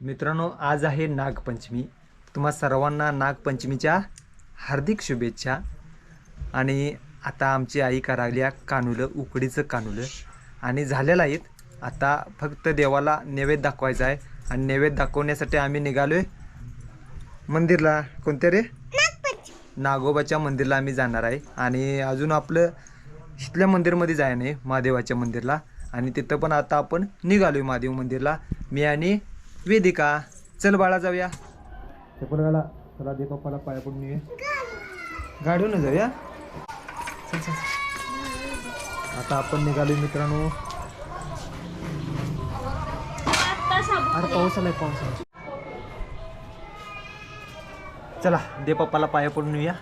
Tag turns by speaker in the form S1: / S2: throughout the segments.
S1: मित्रांनो आज आहे नागपंचमी. तुम्हा सर्वांना नागपंचमीच्या हार्दिक शुभेच्छा. आणि आता आमची आई करायल्या कानुलं उकडीचं कानुलं. आणि झालेलं आहेत. आता फक्त देवाला नैवेद्य दाखवायचा आहे. आणि नैवेद्य दाखवण्यासाठी आम्ही निघालोय मंदिरला. कोणत्या रे? नागोबाच्या मंदिरला आम्ही जाणार आहे. आणि अजून आपलं इथल्या मंदिरमध्ये जाय नाही महादेवाच्या मंदिरला. आणि तिथं पण आता आपण निघालोय महादेव मंदिरला. मी आणि वेदिका. चल बाळा जाऊया. चपल गाला चला दे पप्पाला पाया पडून येऊया गाडीवरून जाऊया? चल चल आता आपण निघालोय मित्रांनो. अरे पाऊस आलाय पाऊस आलाय. चला दे पप्पाला पाया पडून येऊया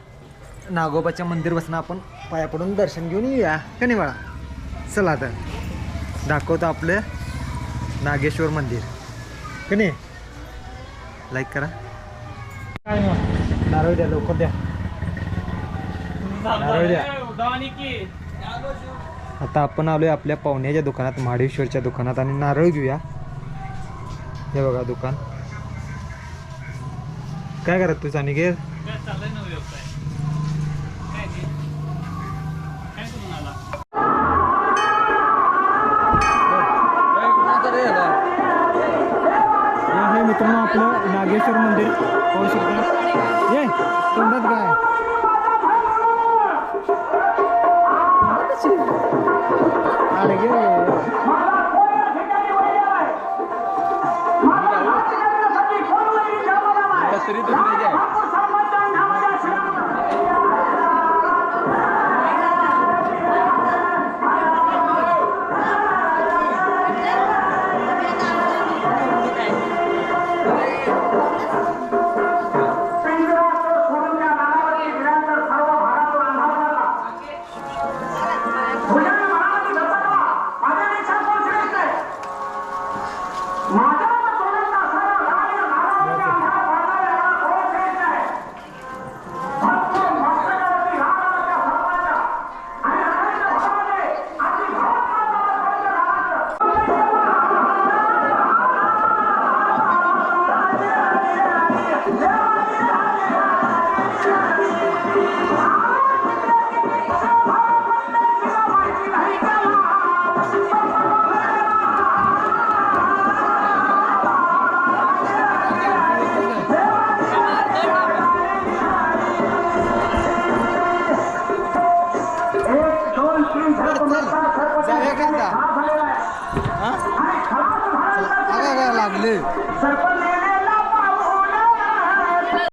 S1: नागोबाच्या मंदिर बसून आपण पाया पडून दर्शन घेऊन येऊया. का नाही बाळा? चला आता. दाखवतो आपलं नागेश्वर मंदिर. का नाही? लाईक करा. काय नारळ द्या लवकर द्या. नारळ द्या. आता आपण आलोय आपल्या पाहुण्याच्या दुकानात महाडेश्वरच्या दुकानात आणि नारळ घेऊया. हे बघा दुकान. काय करत तू चानिकेर आपलं नागेश्वर मंदिर पाहू शकता. ये तोंडात काय अडगे जाऊया का आता? हा?